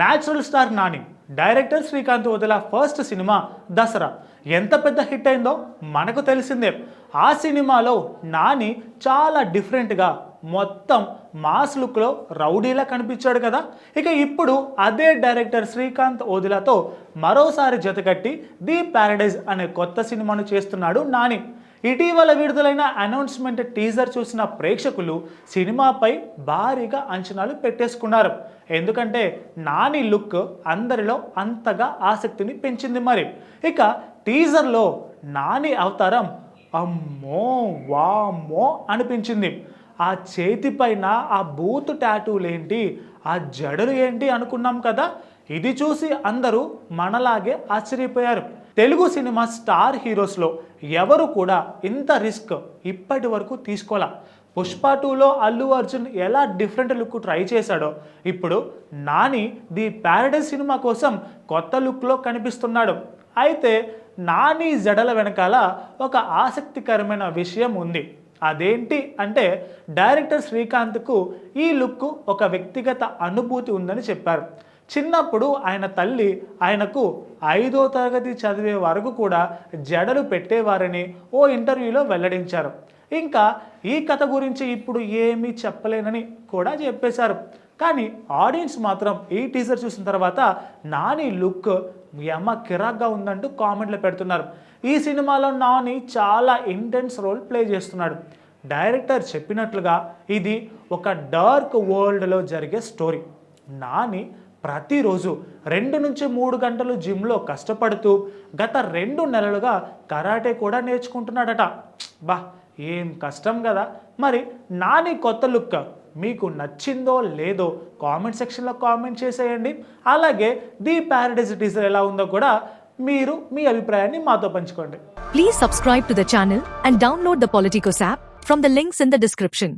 Natural star Nani director Srikanth Odela first cinema Dasara. ఎంత పెద్ద hit అయిందో మనకు తెలిసిందే. ఆ సినిమాలో నాని చాలా డిఫరెంట్గా మొత్తం మాస్ లుక్లో రౌడీలా కనిపించాడు కదా. ఇక ఇప్పుడు అదే డైరెక్టర్ శ్రీకాంత్ ఓదిలాతో మరోసారి జతకట్టి ది ప్యారడైజ్ అనే కొత్త సినిమాను చేస్తున్నాడు నాని. ఇటీవల విడుదలైన అనౌన్స్మెంట్ టీజర్ చూసిన ప్రేక్షకులు సినిమాపై భారీగా అంచనాలు పెట్టేసుకున్నారు. ఎందుకంటే నాని లుక్ అందరిలో అంతగా ఆసక్తిని పెంచింది మరి. ఇక టీజర్లో నాని అవతారం అమ్మో వామ్మో అనిపించింది. ఆ చేతిపైన ఆ బూత్ ట్యాటూలేంటి ఆ జడలు ఏంటి అనుకున్నాం కదా? ఇది చూసి అందరూ మనలాగే ఆశ్చర్యపోయారు. తెలుగు సినిమా స్టార్ హీరోస్లో ఎవరు కూడా ఇంత రిస్క్ ఇప్పటి వరకు తీసుకోలే. పుష్ప టూలో అల్లు అర్జున్ ఎలా డిఫరెంట్ లుక్ ట్రై చేశాడో ఇప్పుడు నాని ది ప్యారడైజ్ సినిమా కోసం కొత్త లుక్లో కనిపిస్తున్నాడు. అయితే నాని జడల వెనకాల ఒక ఆసక్తికరమైన విషయం ఉంది. అదేంటి అంటే డైరెక్టర్ శ్రీకాంత్కు ఈ లుక్ ఒక వ్యక్తిగత అనుభూతి ఉందని చెప్పారు. చిన్నప్పుడు ఆయన తల్లి ఆయనకు ఐదో తరగతి చదివే వరకు కూడా జడలు పెట్టేవారని ఓ ఇంటర్వ్యూలో వెల్లడించారు. ఇంకా ఈ కథ గురించి ఇప్పుడు ఏమీ చెప్పలేనని కూడా చెప్పేశారు. కానీ ఆడియన్స్ మాత్రం ఈ టీజర్ చూసిన తర్వాత నాని లుక్ యమ్మ కిరాక్గా ఉందంటూ కామెంట్లు పెడుతున్నారు. ఈ సినిమాలో నాని చాలా ఇంటెన్స్ రోల్ ప్లే చేస్తున్నాడు. డైరెక్టర్ చెప్పినట్లుగా ఇది ఒక డార్క్ వరల్డ్లో జరిగే స్టోరీ. నాని ప్రతిరోజు రెండు నుంచి మూడు గంటలు జిమ్లో కష్టపడుతూ గత రెండు నెలలుగా కరాటే కూడా నేర్చుకుంటున్నాడట. బా ఏం కష్టం కదా మరి నాని కొత్త లుక్ మీకు నచ్చిందో లేదో కామెంట్ సెక్షన్లో కామెంట్ చేసేయండి. అలాగే ది ప్యారడైజ్ టీజర్ ఎలా ఉందో కూడా మీరు మీ అభిప్రాయాన్ని మాతో పంచుకోండి. Please subscribe to the channel and download the Politikos app from the links in the description